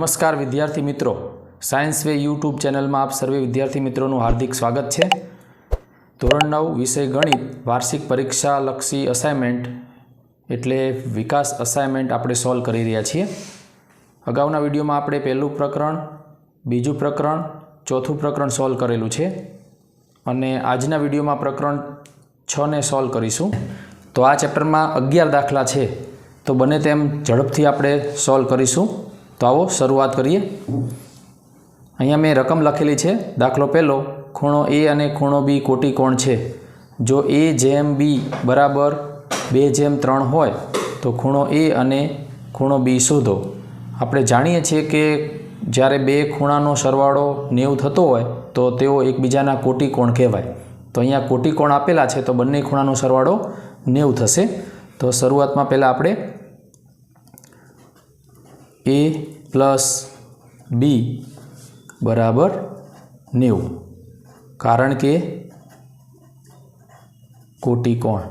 નમસ્કાર વિદ્યાર્થી મિત્રો. સાયન્સ વે યુટ્યુબ ચેનલમાં આપ સર્વે વિદ્યાર્થી મિત્રોનું હાર્દિક સ્વાગત છે. ધોરણ નવ, વિષય ગણિત, વાર્ષિક પરીક્ષા લક્ષી અસાઇનમેન્ટ એટલે વિકાસ અસાઇનમેન્ટ આપણે સોલ્વ કરી રહ્યા છીએ. અગાઉના વિડીયોમાં આપણે પહેલું પ્રકરણ, બીજું પ્રકરણ, ચોથું પ્રકરણ સોલ્વ કરેલું છે. અને આજના વિડીયોમાં પ્રકરણ છને સોલ્વ કરીશું. તો આ ચેપ્ટરમાં અગિયાર દાખલા છે. તો બને તેમ ઝડપથી આપણે સોલ્વ કરીશું. તો આવો શરૂઆત કરીએ. અહીંયા મેં રકમ લખેલી છે. દાખલો પહેલો, ખૂણો એ અને ખૂણો બી કોટી કોણ છે? જો એ જેમ બી બરાબર બે જેમ ત્રણ હોય, તો ખૂણો એ અને ખૂણો બી શોધો. આપણે જાણીએ છીએ કે જ્યારે બે ખૂણાનો સરવાળો નેવું થતો હોય, તો તેઓ એકબીજાના કોટી કોણ કહેવાય. તો અહીંયા કોટી કોણ આપેલા છે, તો બંને ખૂણાનો સરવાળો નેવ થશે. તો શરૂઆતમાં પહેલાં આપણે એ પ્લસ બી બરાબર નેવું. કારણ કે કોટી કોણ?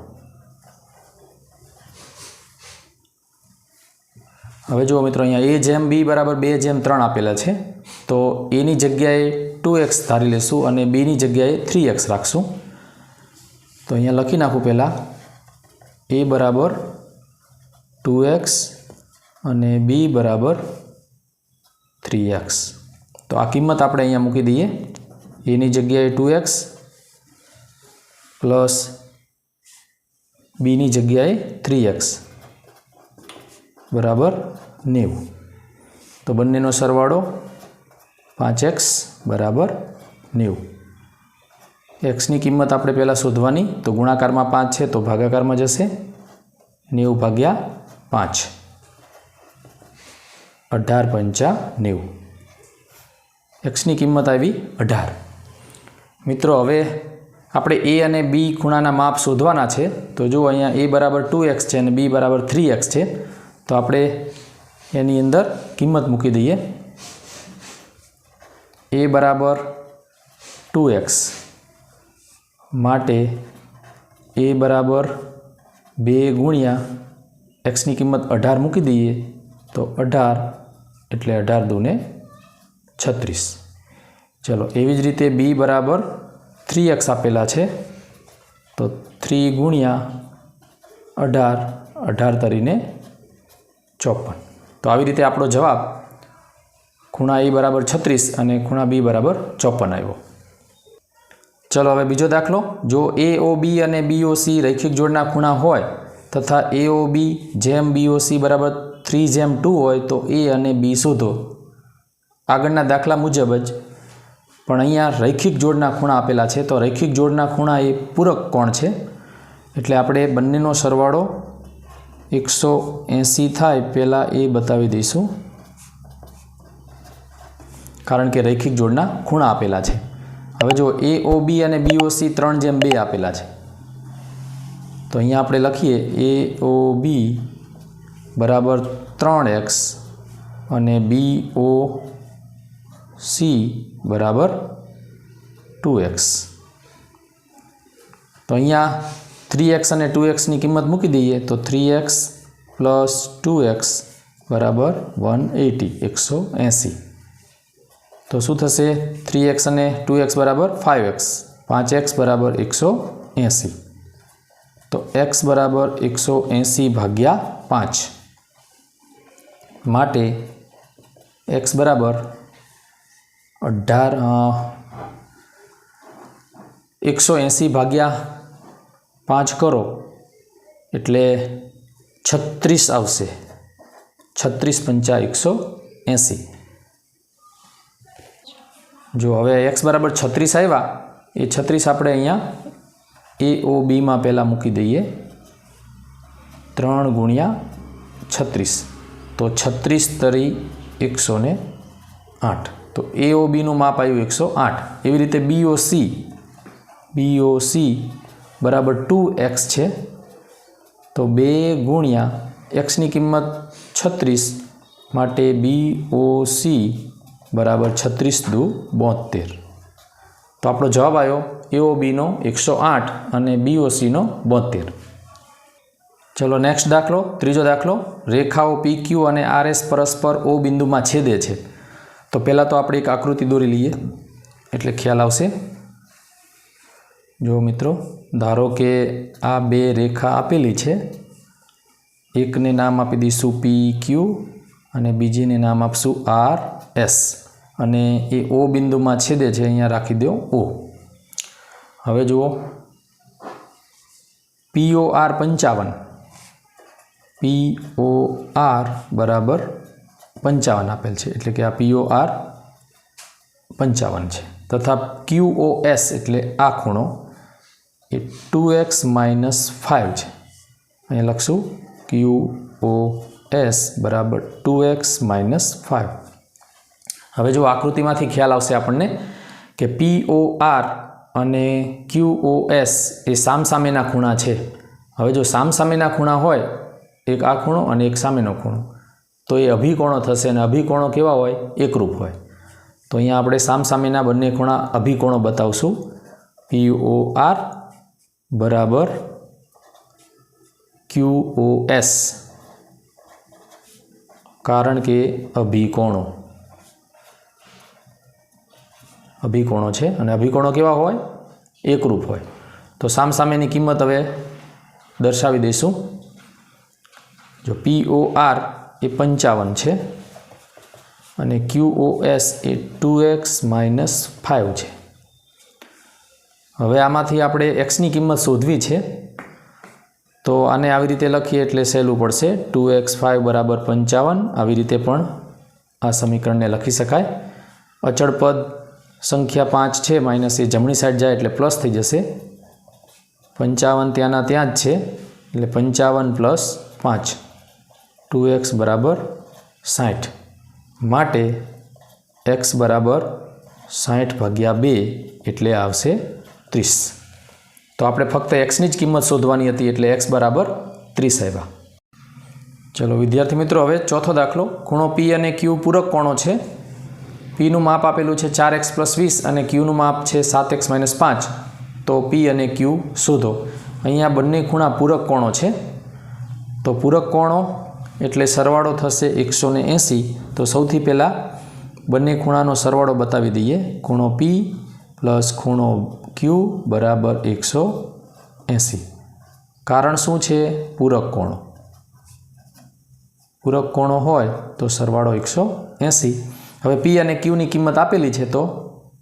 હવે જુઓ મિત્રો, અહીંયા એ જેમ બી બરાબર બે જેમ ત્રણ આપેલા છે. તો એની જગ્યાએ ટુ એક્સ ધારી લેશું અને બીની જગ્યાએ થ્રી એક્સ રાખશું. તો અહીંયા લખી નાખું પહેલાં, એ બરાબર ટુ એક્સ અને બી બરાબર થ્રી એક્સ તો આ કિંમત આપણે અહીંયા મૂકી દઈએ. એની જગ્યાએ ટુ એક્સ પ્લસ બીની જગ્યાએ થ્રી એક્સ બરાબર? નેવું. તો બંનેનો સરવાળો પાંચ એક્સ બરાબર? નેવું. એક્સની કિંમત આપણે પહેલાં શોધવાની. તો ગુણાકારમાં પાંચ છે, તો ભાગાકારમાં જશે. નેવું ભાગ્યા પાંચ. અઢાર પંચા નેવું. એક્સની કિંમત આવી અઢાર. મિત્રો, હવે આપણે એ અને બી ખૂણાના માપ શોધવાના છે. તો જો અહીંયા એ બરાબર ટુ એક્સ છે અને બી બરાબર થ્રી એક્સ છે. તો આપણે એની અંદર કિંમત મૂકી દઈએ. એ બરાબર ટુ એક્સ માટે એ બરાબર બે ગુણ્યા એક્સની કિંમત અઢાર મૂકી દઈએ. તો અઢાર એટલે અઢાર દૂને છત્રીસ. ચલો, એવી જ રીતે બી બરાબર થ્રી એક્સ આપેલા છે. તો થ્રી ગુણ્યા અઢાર અઢાર તરીને ચોપન. તો આવી રીતે આપણો જવાબ ખૂણા એ બરાબર છત્રીસ અને ખૂણા બી બરાબર ચોપન આવ્યો. ચલો, હવે બીજો દાખલો. જો એ ઓ બી અને બી ઓ સી રૈખિક જોડના ખૂણા હોય તથા એ ઓ બી જેમ બી ઓ સી બરાબર થ્રી જેમ ટુ હોય તો એ અને બી શોધો. આગળના દાખલા મુજબ જ, પણ અહીંયા રૈખિક જોડના ખૂણા આપેલા છે, તો રૈખિક જોડના ખૂણા એ પૂરક કોણ છે? એટલે આપણે બંનેનો સરવાળો એકસો એંસી થાય, પહેલાં એ બતાવી દઈશું. કારણ કે રૈખિક જોડના ખૂણા આપેલા છે. હવે જો એ ઓ બી અને બી ઓ સી ત્રણ જેમ બે આપેલા છે. તો અહીંયા આપણે લખીએ એ ઓ બી બરાબર ત્રણ એક્સ અને બી ઓ સી બરાબર ટુ એક્સ. તો અહીંયા થ્રી એક્સ અને ટુ એક્સની કિંમત મૂકી દઈએ તો three x plus two x બરાબર વન એટી, એકસો એંસી. તો શું થશે? થ્રી એક્સ અને ટુ એક્સ બરાબર ફાઇવ એક્સ. પાંચ એક્સ બરાબર એકસો એંસી. તો એક્સ બરાબર એકસો એંસી ભાગ્યા પાંચ. માટે એક્સ બરાબર અઢાર એકસો એંસી ભાગ્યા પાંચ કરો. એટલે છત્રીસ આવશે. છત્રીસ પંચા એકસો એંસી. જો હવે એક્સ બરાબર છત્રીસ આવ્યા, એ છત્રીસ આપણે અહીંયા એ ઓ બીમાં પહેલાં મૂકી દઈએ. ત્રણ ગુણ્યા છત્રીસ. તો છત્રીસ તરી એકસો ને આઠ. તો એ ઓ બીનું માપ આવ્યું એકસો આઠ. એવી રીતે B O C B O C બરાબર ટુ એક્સ છે. તો બે ગુણ્યા એક્સની કિંમત છત્રીસ માટે બી ઓ સી બરાબર છત્રીસ દુ બોતેર તો આપણો જવાબ આવ્યો એઓ બીનો એકસો આઠ અને બીઓસીનો બોતેર ચલો નેક્સ્ટ દાખલો, ત્રીજો દાખલો, રેખાઓ પી ક્યુ અને આર એસ પરસ્પર ઓ બિંદુમાં છેદે છે. તો પહેલાં તો આપણે એક આકૃતિ દોરી લઈએ, એટલે ખ્યાલ આવશે. જો મિત્રો, ધારો કે આ બે રેખા આપેલી છે, એકને નામ આપી દઈશું પી ક્યુ અને બીજીને નામ આપશું આર એસ અને એ ઓ બિંદુમાં છેદે છે, અહીંયા રાખી દો ઓ હવે જુઓ પીઓ આર પંચાવન. પી ઓ આર બરાબર પંચાવન આપેલ છે. એટલે કે આ પીઓ આર પંચાવન છે. તથા ક્યુ ઓ એસ એટલે આ ખૂણો એ ટુ એક્સ માઇનસ ફાઇવ છે. અહીંયા લખશું ક્યુ ઓ એસ બરાબર ટુ એક્સ માઇનસ ફાઇવ. હવે જો આકૃતિમાંથી ખ્યાલ આવશે આપણને કે પી ઓ આર અને ક્યુ ઓ એસ એ સામસામેના ખૂણા છે. હવે જો સામસામેના ખૂણા હોય એક આ ખૂણો અને એક સામેનો ખૂણો. તો એ અભિકોણો થશે અને અભિકોણો કેવા હોય? એકરૂપ હોય. તો અહીંયા આપણે સામસામેના બંને ખૂણા અભિકોણો બતાવશું. પી ઓ આર બરાબર ક્યુ ઓ એસ. કારણ કે અભિકોણો. અભિકોણો છે અને અભિકોણો કેવા હોય? એકરૂપ હોય. તો સામસામેની કિંમત હવે દર્શાવી દઈશું. જો પી ઓ આર એ પંચાવન છે અને ક્યુ ઓ એસ એ ટુ એક્સ માઇનસ ફાઇવ છે. હવે આમાંથી આપણે એક્સની કિંમત શોધવી છે. તો આને આવી રીતે લખીએ એટલે સહેલું પડશે ટુ એક્સ ફાઇવ બરાબર પંચાવન. આવી રીતે પણ આ સમીકરણને લખી શકાય. અચળ પદ સંખ્યા પાંચ છે, માઇનસ એ જમણી સાઈડ જાય એટલે પ્લસ થઈ જશે. પંચાવન ત્યાંના ત્યાં જ છે, એટલે પંચાવન પ્લસ પાંચ. ટુ એક્સ બરાબર સાઠ. માટે એક્સ બરાબર સાઠ ભાગ્યા બે એટલે આવશે ત્રીસ. તો આપણે ફક્ત એક્સની જ કિંમત શોધવાની હતી એટલે એક્સ બરાબર ત્રીસ આવ્યા. ચલો વિદ્યાર્થી મિત્રો, હવે ચોથો દાખલો. ખૂણો પી અને ક્યુ પૂરક કોણો છે. પીનું માપ આપેલું છે ચાર એક્સ પ્લસ વીસ અને ક્યુનું માપ છે સાત એક્સ માઇનસ પાંચ. તો પી અને ક્યુ શોધો. અહીંયા બંને ખૂણા પૂરક કોણો છે. તો પૂરક કોણો એટલે સરવાળો થશે એકસો એંસી. તો સૌથી પહેલાં બંને ખૂણાનો સરવાળો બતાવી દઈએ. ખૂણો પી પ્લસ ખૂણો ક્યુ બરાબર એકસો એંસી. કારણ શું છે? પૂરક કોણો? પૂરક કોણો હોય તો સરવાળો એકસો એંસી. હવે પી અને ક્યુની કિંમત આપેલી છે તો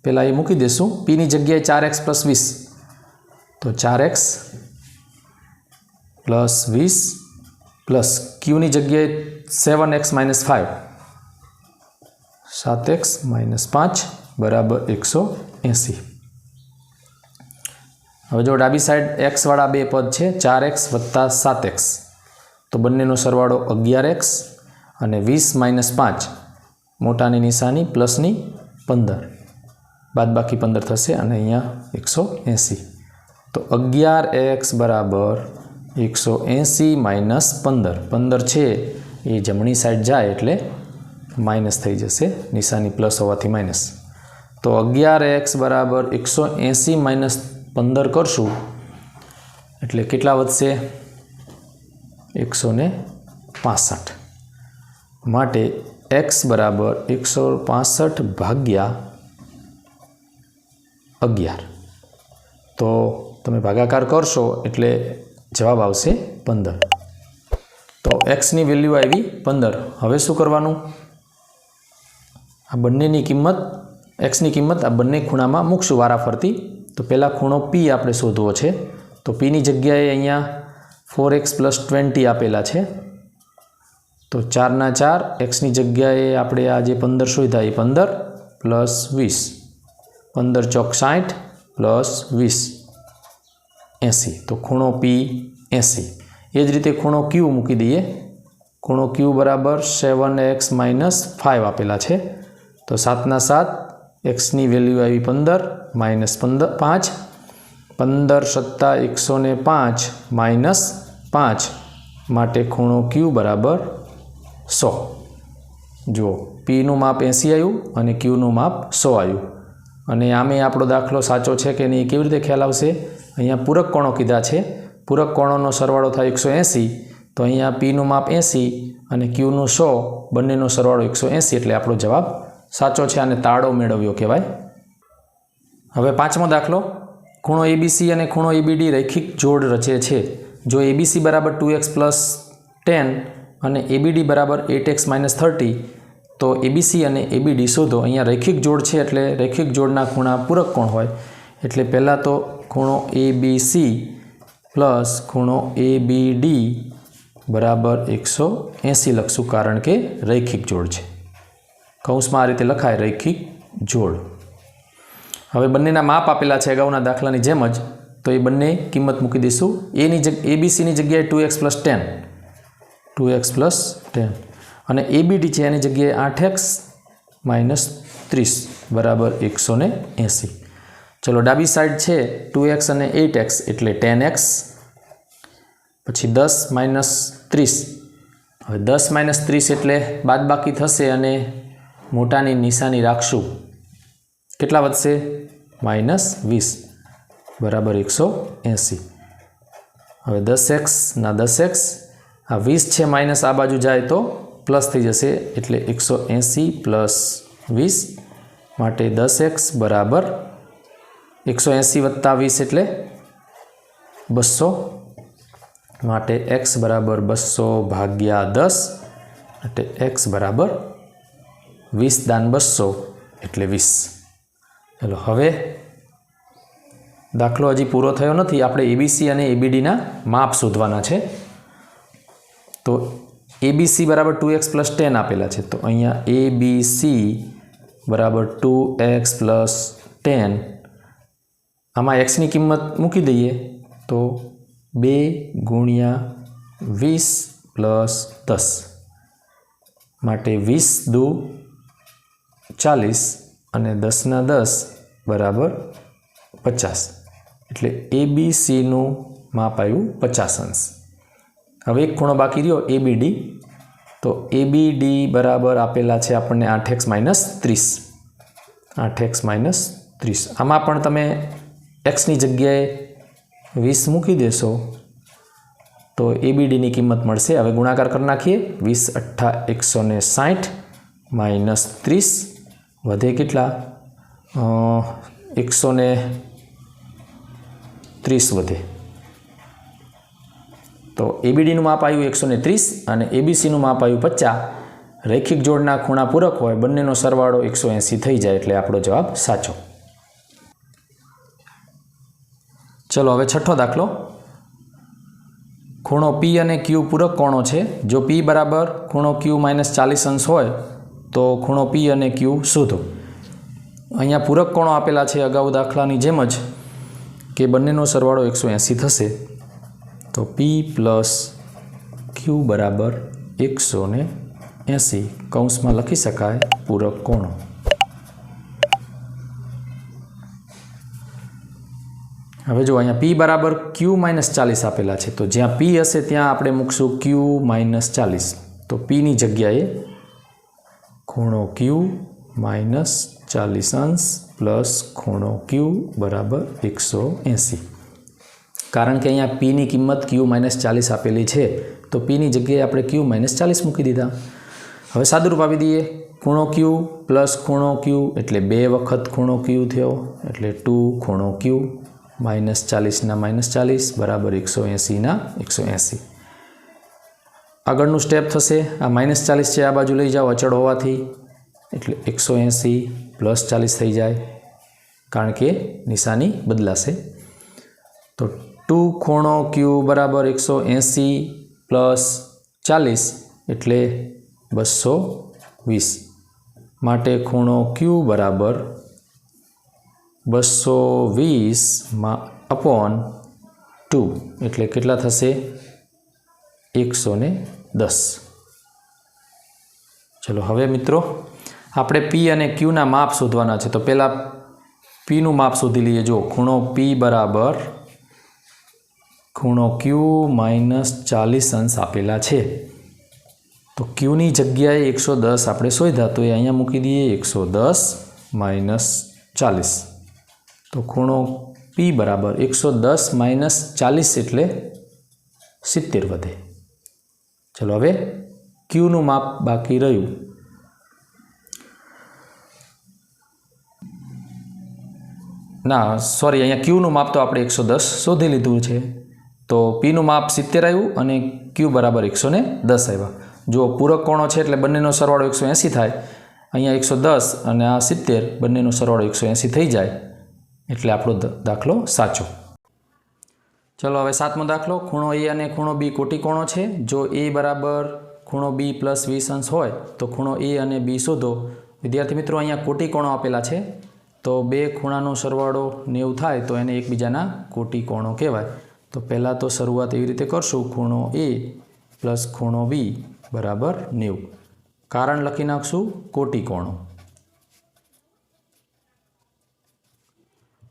પહેલાં એ મૂકી દઈશું પીની જગ્યાએ ચાર એક્સ પ્લસ વીસ. તો ચાર એક્સ પ્લસ વીસ પ્લસ ક્યુની જગ્યાએ સેવન એક્સ માઇનસ ફાઇવ? સાત એક્સ માઇનસ પાંચ બરાબર એકસો એંસી. હવે જો ડાબી સાઈડ એક્સવાળા બે પદ છે, ચાર એક્સ વત્તા સાત એક્સ. તો બંનેનો સરવાળો અગિયાર એક્સ અને વીસ માઇનસ પાંચ, મોટાની નિશાની પ્લસની પંદર. બાદબાકી પંદર થશે અને અહીંયા એકસો એંસી. તો અગિયાર એક્સ બરાબર એકસો એંસી માઇનસ પંદર. પંદર છે, એ જમણી સાઈડ જાય એટલે માઇનસ થઈ જશે, નિશાની પ્લસ હોવાથી માઇનસ. તો અગિયાર એક્સ બરાબર એકસો એંસી માઇનસ પંદર કરશું. એટલે કેટલા વધશે? એકસો ને પાસઠ. માટે એક્સ બરાબર એકસો પાસઠ ભાગ્યા અગિયાર. તો તમે ભાગાકાર કરશો એટલે જવાબ આવશે પંદર. તો એક્સની વેલ્યુ આવી પંદર. હવે શું કરવાનું? આ બંનેની કિંમત એક્સની કિંમત આ બંને ખૂણામાં મૂકશું વારાફરતી. તો પહેલાં ખૂણો પી આપણે શોધવો છે. તો પીની જગ્યાએ અહીંયા ફોર એક્સ પ્લસ ટ્વેન્ટી આપેલા છે. તો ચારના ચાર એક્સની જગ્યાએ આપણે આ જે પંદર શોધ્યા એ પંદર પ્લસ વીસ. પંદર ચોક સાઠ પ્લસ વીસ. એંસી. તો ખૂણો પી એંસી. એ જ રીતે ખૂણો ક્યુ મૂકી દઈએ. ખૂણો ક્યુ બરાબર સેવન એક્સ માઇનસ ફાઇવ આપેલા છે. તો સાતના સાત, એક્સની વેલ્યુ આવી પંદર, માઇનસ પંદર, પાંચ. પંદર સત્તા એકસો ને પાંચ, માઇનસ પાંચ. માટે ખૂણો ક્યુ બરાબર સો. જુઓ, પીનું માપ એંસી આવ્યું અને ક્યુનું માપ સો આવ્યું. અને આમે આપણો દાખલો સાચો છે કે નહીં કેવી રીતે ખ્યાલ આવશે? અહીંયા પૂરક કોણો કીધા છે. પૂરક કોણોનો સરવાળો થાય એકસો એંસી, તો અહીંયા પીનું માપ એંસી અને ક્યુનું સો, બંનેનો સરવાળો એકસો એંસી એટલે આપણો જવાબ સાચો છે અને તાળો મેળવ્યો કહેવાય. હવે પાંચમો દાખલો. ખૂણો એબીસી અને ખૂણો એબીડી રૈખિક જોડ રચે છે. જો એબીસી બરાબર ટુ એક્સ પ્લસ ટેન અને એબીડી બરાબર એટ એક્સ માઇનસ થર્ટી તો એબીસી અને એબીડી શોધો. અહીંયા રૈખિક જોડ છે એટલે રૈખિક જોડના ખૂણા પૂરક કોણ હોય? એટલે પહેલાં તો ખૂણો એબીસી પ્લસ ખૂણો એબીડી બરાબર એકસો એંસી લખશું કારણ કે રૈખિક જોડ છે. કૌંસમાં આ રીતે લખાય રૈખિક જોડ. હવે બંનેના માપ આપેલા છે અગાઉના દાખલાની જેમ જ. તો એ બંને કિંમત મૂકી દઈશું. એની જગ એબીસીની જગ્યાએ two x plus ten two x plus ten અને એબીડી છે, એની જગ્યાએ આઠ એક્સ માઇનસ ત્રીસ, બરાબર એકસો ને એંસી. ચલો, ડાબી સાઈડ છે, ટુ એક્સ અને એઇટ એક્સ, એટલે ટેન એક્સ, પછી દસ માઇનસ ત્રીસ. હવે દસ માઇનસ ત્રીસ એટલે બાદબાકી થશે અને મોટાની નિશાની રાખશું. કેટલા વધશે? માઇનસ વીસ, બરાબર એકસો એંસી. હવે દસ એક્સ ના દસ એક્સ, આ વીસ છે, માઇનસ આ બાજુ જાય તો પ્લસ થઈ જશે એટલે એકસો એંસી પ્લસ વીસ માટે દસ એક્સ બરાબર એકસો એંસી વત્તા વીસ એટલે બસો માટે એક્સ બરાબર બસો ભાગ્યા દસ એટલે એક્સ બરાબર વીસ દાન બસો એટલે વીસ. ચલો, હવે દાખલો હજી પૂરો થયો નથી. આપણે એબીસી અને એબીડીના માપ શોધવાના છે. તો એબીસી બરાબર ટુ એક્સ પ્લસ ટેન આપેલા છે. તો અહીંયા એબીસી બરાબર ટુ એક્સ પ્લસ ટેન આમાં એક્સની કિંમત મૂકી દઈએ તો બે ગુણ્યા વીસ પ્લસ દસ. માટે વીસ દુ ચાલીસ અને દસના દસ બરાબર પચાસ. એટલે એ બી સીનું માપ આવ્યું પચાસ અંશ. હવે એક ખૂણો બાકી રહ્યો એ બી ડી તો એ બી ડી બરાબર આપેલા છે આપણને આઠ એક્સ માઇનસ ત્રીસ. આઠ એક્સ માઇનસ ત્રીસ. આમાં પણ તમે એક્સની જગ્યાએ વીસ મૂકી દેશો, તો એ બી ડીની કિંમત મળશે. હવે ગુણાકાર કરી નાખીએ. વીસ અઠ્ઠા એકસો ને સાઠ માઇનસ ત્રીસ વધે કેટલા? એકસો ત્રીસ વધે. તો એબીડીનું માપ આવ્યું એકસો ને ત્રીસ અને એબીસીનું માપ આવ્યું પચાસ. રૈખિક જોડના ખૂણા પૂરક હોય, બંનેનો સરવાળો એકસો એંસી થઈ જાય એટલે આપણો જવાબ સાચો. ચલો, હવે છઠ્ઠો દાખલો. ખૂણો પી અને ક્યુ પૂરક કોણો છે. જો પી બરાબર ખૂણો ક્યુ માઇનસ ચાલીસ અંશ હોય, તો ખૂણો પી અને ક્યુ શોધો. અહીંયા પૂરક કોણો આપેલા છે અગાઉ દાખલાની જેમ જ કે બંનેનો સરવાળો એકસો એંસી થશે. તો પી પ્લસ ક્યુ બરાબર એકસો ને એંસી કૌંસમાં લખી શકાય પૂરક કોણો. હવે જો અહીંયા પી બરાબર ક્યુ માઇનસ ચાલીસ આપેલા છે, તો જ્યાં પી હશે ત્યાં આપણે મૂકશું ક્યુ માઇનસ ચાલીસ. તો પીની જગ્યાએ ખૂણો ક્યુ માઇનસ ચાલીસ અંશ પ્લસ ખૂણો ક્યુ બરાબર એકસો એંસી. કારણ કે અહીંયા પીની કિંમત ક્યુ માઇનસ ચાલીસ આપેલી છે, તો પીની જગ્યાએ આપણે ક્યુ માઇનસ ચાલીસ મૂકી દીધા. હવે સાદુરૂપ આપી દઈએ. ખૂણો ક્યુ પ્લસ ખૂણો ક્યુ એટલે બે વખત ખૂણો ક્યુ થયો, એટલે ટુ ખૂણો ક્યુ માઇનસ ચાલીસના માઇનસ ચાલીસ બરાબર એકસો એંસીના એકસો એંસી. આગળનું સ્ટેપ થશે. આ માઇનસ ચાલીસ છે, આ બાજુ લઈ જાઓ અચળ હોવાથી. એટલે એકસો એંસી પ્લસ ચાલીસ થઈ જાય. કારણ કે નિશાની બદલાશે. તો ટુ ખૂણો ક્યુ બરાબર એકસો એંસી પ્લસ ચાલીસ એટલે બસો વીસ. માટે ખૂણો ક્યુ બરાબર બસો વીસમાં અપોન ટુ એટલે કેટલા થશે? એકસો ને દસ. ચલો હવે મિત્રો, આપણે પી અને ક્યુના માપ શોધવાના છે. તો પહેલાં પીનું માપ શોધી લઈએ. જો ખૂણો પી બરાબર ખૂણો ક્યુ માઇનસ ચાલીસ અંશ આપેલા છે. તો ક્યુની જગ્યાએ એકસો દસ આપણે શોધ્યા, તો એ અહીંયા મૂકી દઈએ એકસો દસ માઇનસ ચાલીસ. તો ખૂણો પી બરાબર એકસો દસ માઇનસ ચાલીસ એટલે સિત્તેર વધે. ચલો હવે ક્યુનું માપ બાકી રહ્યું. ના સોરી અહીંયા ક્યુનું માપ તો આપણે એકસો દસ શોધી લીધું છે. તો પીનું માપ સિત્તેર આવ્યું અને ક્યુ બરાબર એકસો દસ આવ્યા. જો પૂરક કોણો છે એટલે બંનેનો સરવાળો એકસો એંસી થાય. અહીંયા એકસો દસ અને આ સિત્તેર, બંનેનો સરવાળો એકસો એંસી થઈ જાય. એટલે આપણો દાખલો સાચો. ચલો, હવે સાતમો દાખલો. ખૂણો એ અને ખૂણો બી કોટી કોણો છે. જો એ બરાબર ખૂણો બી પ્લસ વીસ અંશ હોય, તો ખૂણો એ અને બી શોધો. વિદ્યાર્થી મિત્રો, અહીંયા કોટી કોણો આપેલા છે. તો બે ખૂણાનો સરવાળો નેવું થાય, તો એને એકબીજાના કોટી કોણો કહેવાય. તો પહેલાં તો શરૂઆત એવી રીતે કરશું, ખૂણો એ પ્લસ ખૂણો બી બરાબર નેવું. કારણ લખી નાખશું કોટી કોણો.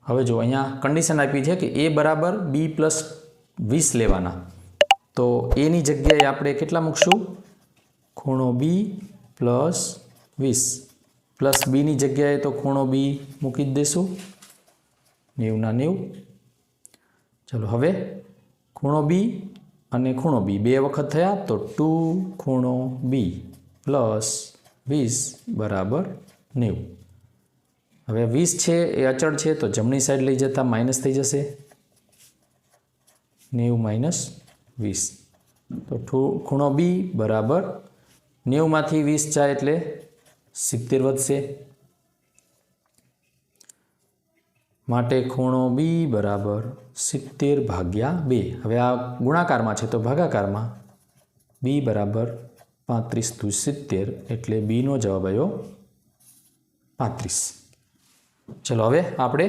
હવે જો અહીંયા કન્ડિશન આપી છે કે એ બરાબર બી પ્લસ વીસ લેવાના. તો એની જગ્યાએ આપણે કેટલા મૂકશું? ખૂણો બી પ્લસ વીસ. પ્લસ બીની જગ્યાએ તો ખૂણો બી મૂકી જ દઈશું નેવના નેવું. ચલો હવે ખૂણો બી અને ખૂણો બી બે વખત થયા તો ટુ ખૂણો બી પ્લસ વીસ બરાબર નેવું. હવે વીસ છે, એ અચળ છે, તો જમણી સાઈડ લઈ જતાં માઇનસ થઈ જશે. નેવું માઇનસ વીસ. તો ખૂણો બી બરાબર નેવુંમાંથી વીસ જાય એટલે સિત્તેર વધશે. માટે ખૂણો બી બરાબર સિત્તેર ભાગ્યા બે. હવે આ ગુણાકારમાં છે તો ભાગાકારમાં બી બરાબર પાંત્રીસ દુ સિત્તેર એટલે બીનો જવાબ આવ્યો પાંત્રીસ. ચલો હવે આપણે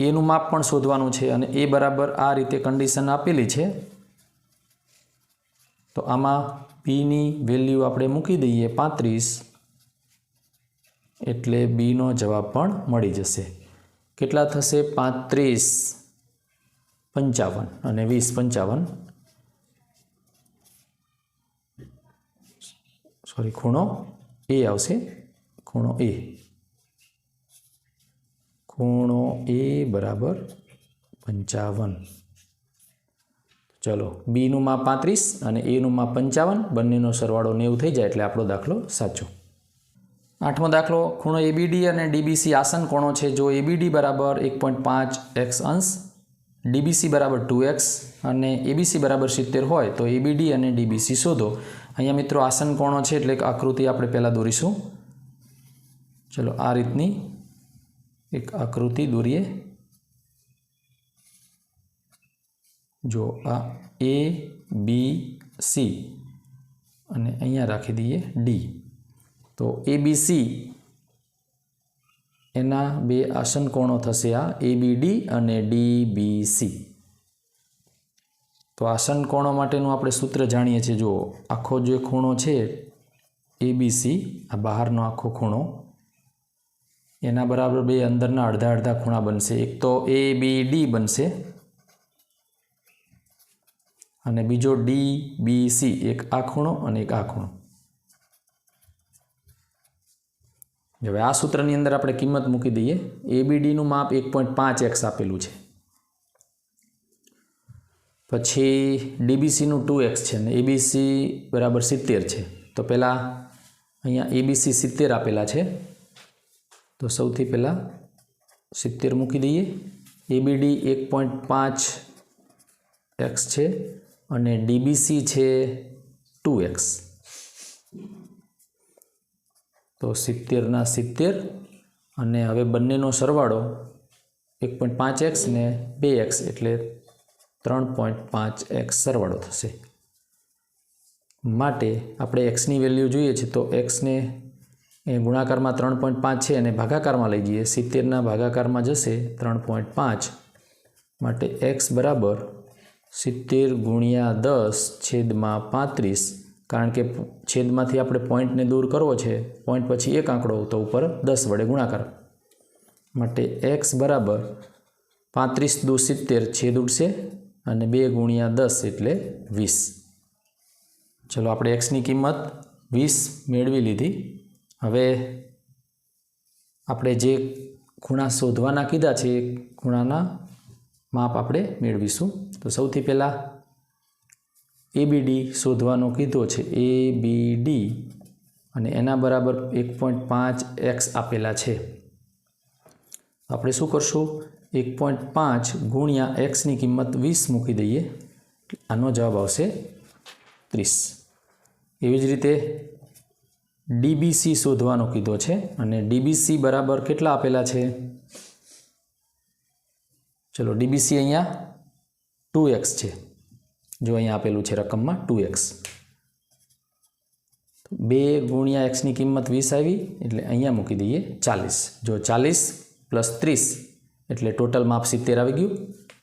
એનું માપ પણ શોધવાનું છે અને એ બરાબર આ રીતે કન્ડિશન આપેલી છે. તો આમાં બીની વેલ્યુ આપણે મૂકી દઈએ પાંત્રીસ. એટલે બીનો જવાબ પણ મળી જશે. કેટલા થશે? પાંત્રીસ, પંચાવન અને વીસ, પંચાવન. સોરી ખૂણો એ આવશે. ખૂણો એ ખૂણો એ બરાબર પંચાવન. ચલો બીનું માપ પાંત્રીસ અને એનું માપ પંચાવન. બંનેનો સરવાળો નેવું થઈ જાય એટલે આપણો દાખલો સાચો. આઠમો દાખલો, ખૂણો એબીડી અને ડીબીસી આસન કોણો છે. જો એબીડી બરાબર એક પોઈન્ટ પાંચ એક્સ અંશ ડીબીસી બરાબર ટુ એક્સ અને એબીસી બરાબર સિત્તેર હોય, તો એબીડી અને ડીબીસી શોધો. અહીંયા મિત્રો આસન કોણો છે એટલે આકૃતિ આપણે પહેલાં દોરીશું. ચલો, આ રીતની એક આકૃતિ દોરીએ. જો આ એ બી સી અને અહીંયા રાખી દઈએ ડી તો એ બી સી એના બે આસન કોણો થશે આ એ બી ડી અને ડી બી સી તો આસન કોણો માટેનું આપણે સૂત્ર જાણીએ છીએ. જો આખો જે ખૂણો છે એ બી સી આ બહારનો આખો ખૂણો, એના બરાબર બે અંદરના અડધા અડધા ખૂણા બનશે. એક તો એ બી ડી બનશે અને બીજો ડી બી સી એક આ ખૂણો અને એક આ ખૂણો. હવે આ સૂત્રની અંદર આપણે કિંમત મૂકી દઈએ. એબીડીનું માપ એક પોઈન્ટ પાંચ એક્સ આપેલું છે. પછી ડીબીસીનું ટુ એક્સ છે ને એબીસી બરાબર સિત્તેર છે. તો પહેલાં અહીંયા એબીસી સિત્તેર આપેલા છે. તો સૌથી પહેલાં સિત્તેર મૂકી દઈએ. એબીડી એક પોઈન્ટ પાંચ એક્સ છે અને ડીબીસી છે ટુ એક્સ તો સિત્તેરના સિત્તેર અને હવે બંનેનો સરવાળો એક પોઈન્ટ પાંચ એક્સ ને બે એક્સ એટલે ત્રણ પોઈન્ટ પાંચ એક્સ સરવાળો થશે. માટે આપણે એક્સની વેલ્યુ જોઈએ છે તો એક્સને એ ગુણાકારમાં ત્રણ પોઈન્ટ પાંચ છે અને ભાગાકારમાં લઈ જઈએ. સિત્તેરના ભાગાકારમાં જશે ત્રણ પોઈન્ટ પાંચ. માટે એક્સ બરાબર સિત્તેર ગુણ્યા દસ છેદમાં પાંત્રીસ કારણ કે છેદમાંથી આપણે પોઈન્ટને દૂર કરવો છે, પોઈન્ટ પછી એક આંકડો તો ઉપર દસ વડે ગુણાકાર. માટે એક્સ બરાબર પાંત્રીસ દુ સિત્તેર છેદ ઉડશે અને બે ગુણ્યા દસ એટલે વીસ. ચલો આપણે એક્સની કિંમત વીસ મેળવી લીધી. હવે આપણે જે ખૂણા શોધવાના કીધા છે એ ખૂણાના માપ આપણે મેળવીશું. તો સૌથી પહેલાં એ બી ડી શોધવાનો કીધો છે. એ બી ડી અને એના બરાબર એક પોઈન્ટ પાંચ એક્સ આપેલા છે. આપણે શું કરશું? એક પોઈન્ટ પાંચ ગુણ્યા એક્સની કિંમત વીસ મૂકી દઈએ. આનો જવાબ આવશે ત્રીસ. એવી જ રીતે ડીબીસી શોધવાનો કીધો છે અને ડીબીસી બરાબર કેટલા આપેલા છે? ચલો ડીબીસી અહીંયા ટુ એક્સ છે. જો અહીંયા આપેલું છે રકમમાં ટુ એક્સ. બે ગુણ્યા એક્સની કિંમત વીસ આવી, એટલે અહીંયા મૂકી દઈએ ચાલીસ. જો ચાલીસ પ્લસ ત્રીસ, એટલે ટોટલ માપ સિત્તેર આવી ગયું,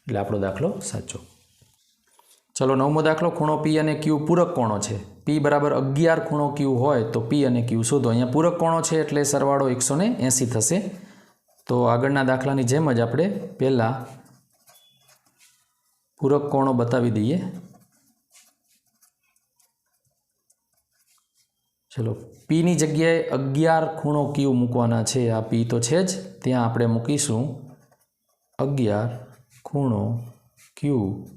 એટલે આપણો દાખલો સાચો. ચલો, નવમો દાખલો, ખૂણો પી અને ક્યુ પૂરક કોણો છે. પી બરાબર અગિયાર ખૂણો ક્યુ હોય તો પી અને ક્યુ શોધો. અહીંયા પૂરક કોણો છે એટલે સરવાળો એકસો થશે. તો આગળના દાખલાની જેમ જ આપણે પહેલાં પૂરક કોણો બતાવી દઈએ. ચલો પીની જગ્યાએ અગિયાર ખૂણો ક્યુ મૂકવાના છે. આ પી તો છે જ. ત્યાં આપણે મૂકીશું અગિયાર ખૂણો ક્યુ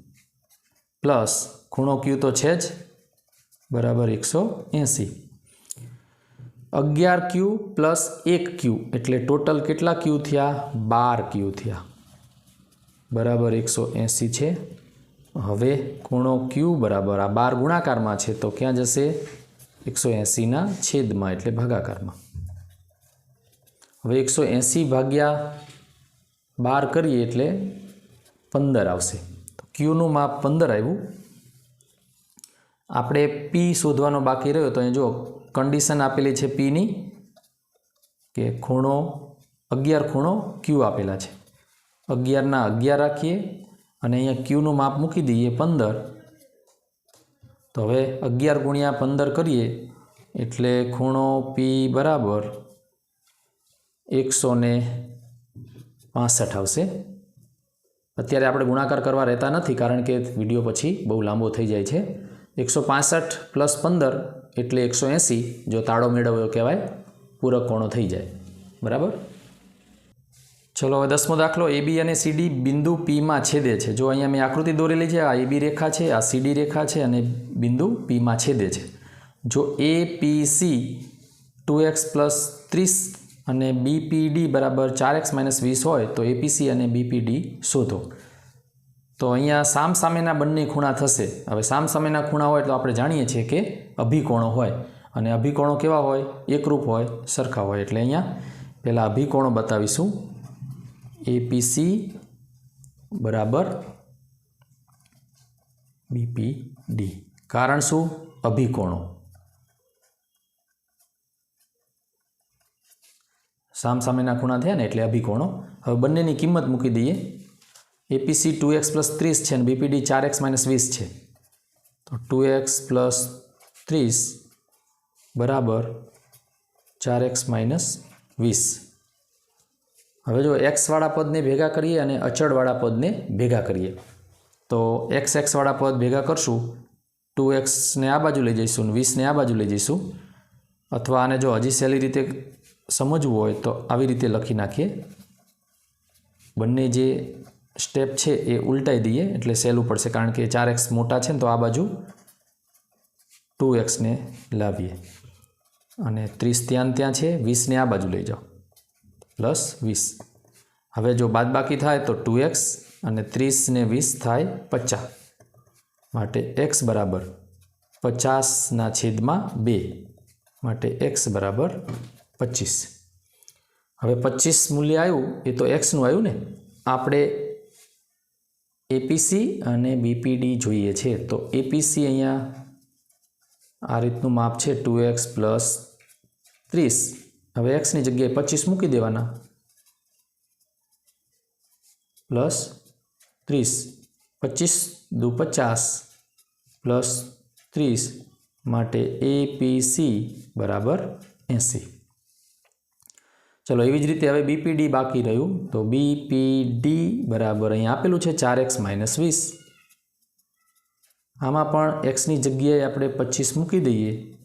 પ્લસ ખૂણો ક્યુ તો છે જ બરાબર એકસો એંસી. અગિયાર ક્યુ પ્લસ એક ક્યુ એટલે ટોટલ કેટલા ક્યુ થયા? બાર ક્યુ થયા. બરાબર એકસો એંસી છે. હવે ખૂણો ક્યુ બરાબર આ બાર ગુણાકારમાં છે, તો ક્યાં જશે? એકસો એંસીના છેદમાં, એટલે ભાગાકારમાં. હવે એકસો એંસી ભાગ્યા બાર કરીએ, એટલે પંદર આવશે. તો ક્યુનું માપ પંદર આવ્યું. આપણે પી શોધવાનો બાકી રહ્યો, તો અહીં જો કન્ડિશન આપેલી છે પીની કે ખૂણો, અગિયાર ખૂણો ક્યુ આપેલા છે. અગિયારના અગિયાર રાખીએ અને અહીંયા ક્યુનું માપ મૂકી દઈએ પંદર. તો હવે અગિયાર ગુણ્યા પંદર કરીએ એટલે ખૂણો પી બરાબર એકસો ને પાસઠ આવશે. અત્યારે આપણે ગુણાકાર કરવા રહેતા નથી કારણ કે વીડિયો પછી બહુ લાંબો થઈ જાય છે. એકસો પાસઠ પ્લસ પંદર એટલે એકસો એંસી. જો તાળો મેળવ્યો કહેવાય, પૂરક કોણો થઈ જાય. બરાબર? ચલો, હવે દસમો દાખલો એ બી અને સીડી બિંદુ પીમાં છેદે છે. જો અહીંયા મેં આકૃતિ દોરેલી છે આ એ બી રેખા છે, આ સીડી રેખા છે અને બિંદુ પીમાં છેદે છે. જો A P C two x plus ત્રીસ અને બીપીડી બરાબર ચાર એક્સ માઇનસ વીસ હોય, તો એપીસી અને બીપીડી શોધો. તો અહીંયા સામ સામેના બંને ખૂણા થશે. હવે સામ સામેના ખૂણા હોય તો આપણે જાણીએ છીએ કે અભિકોણો હોય. અને અભિકોણો કેવા હોય? એકરૂપ હોય, સરખા હોય. એટલે અહીંયા પહેલાં અભિકોણો બતાવીશું. એપીસી બરાબર બીપીડી કારણ શું? અભિકોણો. સામ સામેના ખૂણા થયા ને એટલે અભિકોણો. હવે બંનેની કિંમત મૂકી દઈએ. એપીસી ટુ એક્સ પ્લસ ત્રીસ છે અને બીપીડી ચાર એક્સ માઇનસ વીસ છે. તો ટુ એક્સ પ્લસ ત્રીસ બરાબર ચાર એક્સ માઇનસ વીસ. હવે જો એક્સવાળા પદને ભેગા કરીએ અને અચળવાળા પદને ભેગા કરીએ, તો એક્સ એક્સવાળા પદ ભેગા કરશું, ટુ એક્સને આ બાજુ લઈ જઈશું અને વીસને આ બાજુ લઈ જઈશું. અથવા આને જો હજી સહેલી રીતે સમજવું હોય તો આવી રીતે લખી નાખીએ. બંને જે સ્ટેપ છે એ ઉલટાઈ દઈએ, એટલે સહેલું પડશે, કારણ કે ચાર એક્સ મોટા છે ને તો આ બાજુ ટુ એક્સને લાવીએ. અને ત્રીસ ત્યાં ત્યાં છે વીસને આ બાજુ લઈ જાઓ. પ્લસ વીસ. હવે જો બાદબાકી થાય તો ટુ એક્સ અને ત્રીસને વીસ થાય પચાસ. માટે એક્સ બરાબર પચાસના છેદમાં બે. માટે એક્સ બરાબર પચીસ. હવે પચીસ મૂલ્ય આવ્યું, એ તો એક્સનું આવ્યું ને? આપણે એપીસી અને બીપીડી જોઈએ છે, તો એપીસી અહીંયા આ રીતનું માપ છે ટુ એક્સ પ્લસ ત્રીસ. હવે એક્સની જગ્યાએ પચીસ મૂકી દેવાના. પ્લસ ત્રીસ. પચીસ દુ પચાસ. પ્લસ ત્રીસ માટે એ પી સી બરાબર એંસી. ચલો એવી જ રીતે હવે બીપીડી બાકી રહ્યું. તો બીપીડી બરાબર અહીં આપેલું છે ચાર એક્સ માઇનસ વીસ. આમાં પણ એક્સની જગ્યાએ આપણે પચીસ મૂકી દઈએ.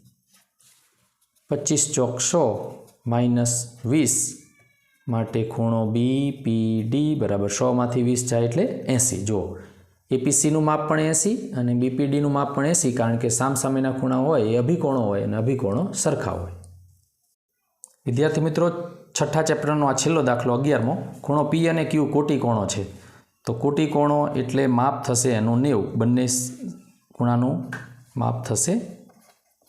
પચીસ ચોક સો માઇનસ વીસ માટે ખૂણો બી પી ડી બરાબર સોમાંથી વીસ જાય એટલે એંસી. જો એપીસીનું માપ પણ એંસી અને બીપીડીનું માપ પણ એંસી કારણ કે સામસામેના ખૂણા હોય, એ અભિકોણો હોય અને અભિકોણો સરખા હોય. વિદ્યાર્થી મિત્રો, છઠ્ઠા ચેપ્ટરનો આ છેલ્લો દાખલો અગિયારમો, ખૂણો પી અને ક્યુ કોટીકોણો છે. તો કોટીકોણો એટલે માપ થશે એનું નેવ. બંને ખૂણાનું માપ થશે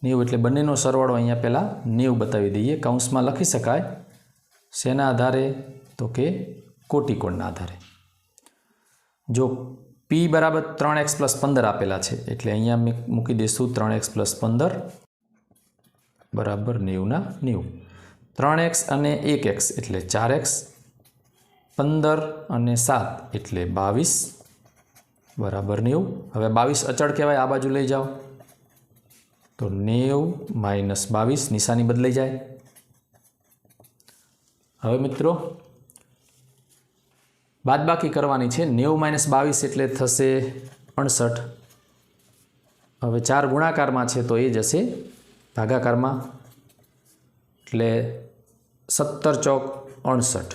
નેવ એટલે બંનેનો સરવાળો અહીંયા પહેલાં નેવું બતાવી દઈએ. કૌંસમાં લખી શકાય શેના આધારે? તો કે કોટિકોણના આધારે. જો પી બરાબર ત્રણ એક્સ પ્લસ પંદર આપેલા છે, એટલે અહીંયા મેં મૂકી દઈશું ત્રણ એક્સ પ્લસ પંદર બરાબર નેવના નેવું. ત્રણ એક્સ અને એક એક્સ એટલે ચાર એક્સ. પંદર અને સાત એટલે બાવીસ બરાબર નેવું. હવે બાવીસ અચળ કહેવાય, આ બાજુ લઈ જાઓ. તો નેવ માઇનસ બાવીસ નિશાની બદલાઈ જાય. હવે મિત્રો, બાદબાકી કરવાની છે. નેવું માઇનસ બાવીસ એટલે થશે અણસઠ હવે ચાર ગુણાકારમાં છે તો એ જશે ભાગાકારમાં. એટલે સત્તર ચોક અણસઠ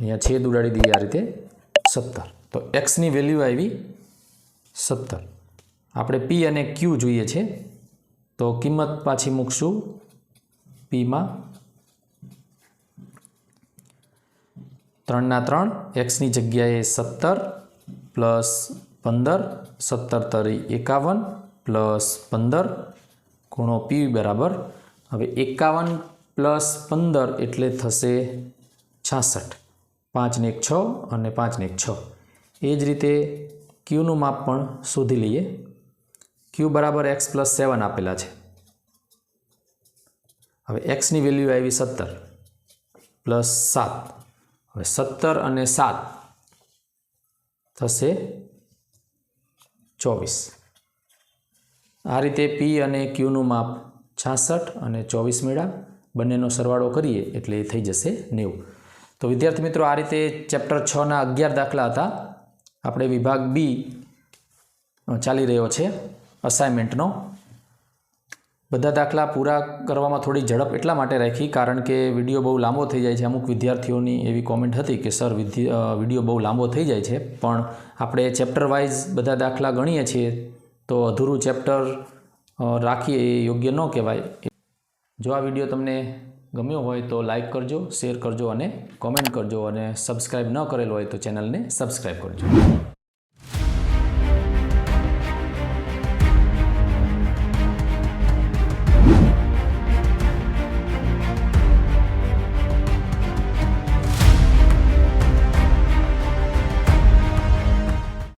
અહીંયા છેદ ઉડાડી દઈએ આ રીતે સત્તર. તો એક્સની વેલ્યુ આવી સત્તર. આપણે પી અને ક્યુ જોઈએ છે તો કિંમત પાછી મૂકશું પીમાં ત્રણના ત્રણ એક્સની જગ્યાએ સત્તર પ્લસ પંદર, સત્તર તરી એકાવન પ્લસ પંદર ખૂણો પી બરાબર. હવે એકાવન પ્લસ પંદર એટલે થશે છાસઠ. પાંચને એક છ અને પાંચને એક છ. એ જ રીતે ક્યુનું માપ પણ શોધી લઈએ. ક્યુ બરાબર એક્સ પ્લસ સેવન આપેલા છે. હવે એક્સની વેલ્યુ આવી સત્તર પ્લસ સાત. હવે સત્તર અને સાત થશે ચોવીસ. આ રીતે પી અને ક્યુનું માપ છાસઠ અને ચોવીસ મેળા. બંનેનો સરવાળો કરીએ એટલે એ થઈ જશે નેવું. તો વિદ્યાર્થી મિત્રો, આ રીતે ચેપ્ટર છના અગિયાર દાખલા હતા. આપણે વિભાગ બી ચાલી રહ્યો છે. અસાઇનમેન્ટનો બધા દાખલા પૂરા કરવામાં થોડી ઝડપ એટલા માટે રાખી, કારણ કે વીડિયો બહુ લાંબો થઈ જાય છે. અમુક વિદ્યાર્થીઓની એવી કોમેન્ટ હતી કે, સર વીડિયો બહુ લાંબો થઈ જાય છે. પણ આપણે ચેપ્ટર વાઇઝ બધા દાખલા ગણીએ છીએ, તો અધૂરું ચેપ્ટર રાખીએ એ યોગ્ય ન કહેવાય. જો આ વીડિયો તમને ગમ્યો હોય તો લાઇક કરજો શેર કરજો અને કોમેન્ટ કરજો અને સબસ્ક્રાઈબ ન કરેલો હોય તો ચેનલને સબસ્ક્રાઈબ કરજો.